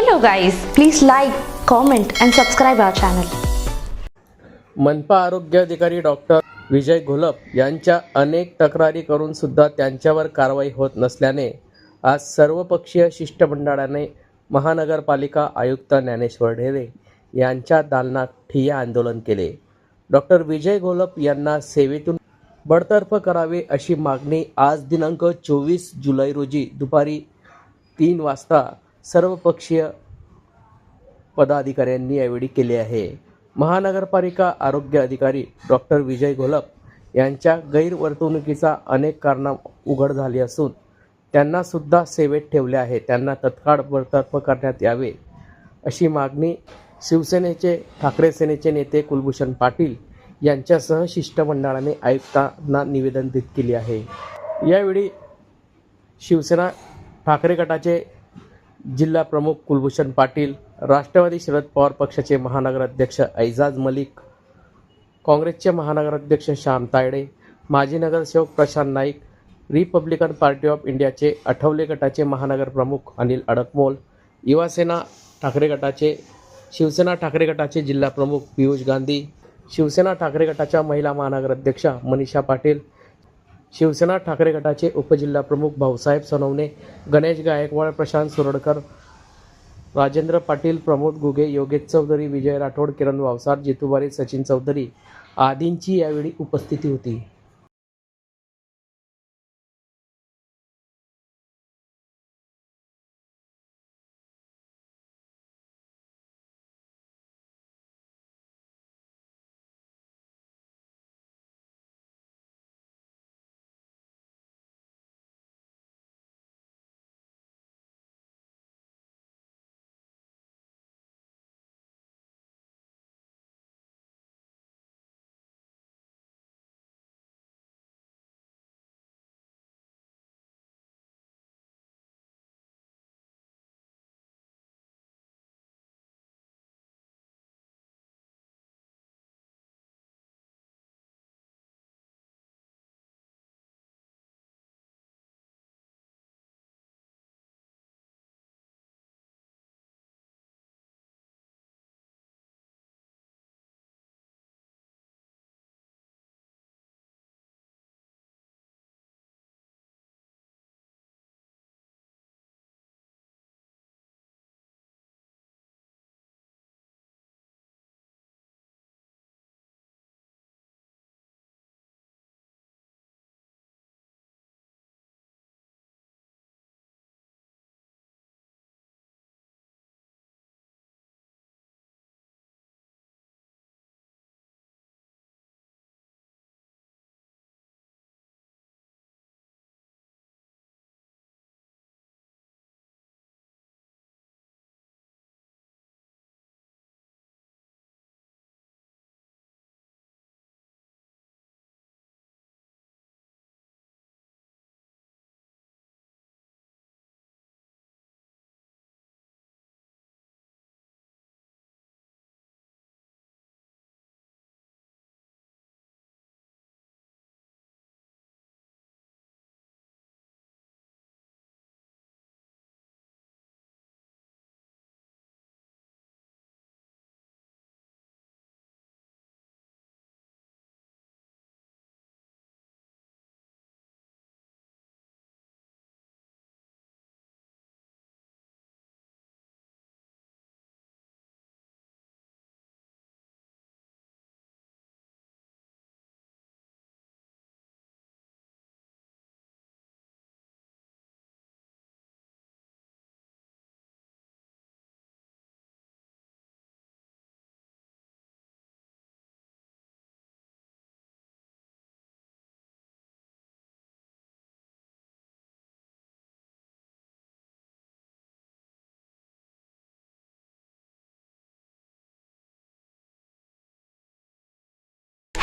Hello guys, please like, comment and subscribe our channel. मनपा आरोग्य अधिकारी डॉक्टर विजय घोलप यांच्या अनेक तक्रारी करून सुद्धा त्यांच्यावर कारवाई होत नसल्याने आज सर्वपक्षीय शिष्टमंडळाने महानगरपालिका आयुक्त ज्ञानेश्वर ढेरे यांच्या दालनात ठिय्या आंदोलन केले डॉक्टर विजय घोलप यांना सेवेतून बडतर्फ करावे अशी मागणी आज दिनांक चोवीस जुलै रोजी दुपारी तीन वाजता सर्वपक्षीय पदाधिकाऱ्यांनी यावेळी केले आहे. महानगरपालिका आरोग्य अधिकारी डॉक्टर विजय घोलप यांच्या गैरवर्तणुकीचा अनेक कारण उघड झाली असून त्यांना सुद्धा सेवेत ठेवले आहे. त्यांना तत्काळ बडतर्फ करण्यात यावे अशी मागणी शिवसेनेचे ठाकरे सेनेचे नेते कुलभूषण पाटील यांच्यासह शिष्टमंडळाने आयुक्तांना निवेदन देत केले आहे. यावेळी शिवसेना ठाकरे गटाचे जिल्हा प्रमुख कुलभूषण पाटील राष्ट्रवादी शरद पवार पक्षाचे महानगराध्यक्ष ऐजाज मलिक काँग्रेसचे महानगराध्यक्ष श्याम तायडे माजी नगरसेवक Prashant Naik Republican Party of इंडियाचे आठवले गटाचे महानगर प्रमुख अनिल अडकमोल युवासेना ठाकरे गटाचे शिवसेना ठाकरे गटाचे जिल्हा प्रमुख पियुष गांधी शिवसेना ठाकरे गटाच्या महिला महानगराध्यक्षा मनीषा पाटील शिवसेना ठाकरे गटाचे उपजिल्हाप्रमुख भाऊसाहेब सोनवणे गणेश गायकवाड प्रशांत सुरडकर राजेंद्र पाटील प्रमोद गुगे योगेश चौधरी विजय राठोड किरण वावसार जितुबारी सचिन चौधरी आदींची यावेळी उपस्थिती होती.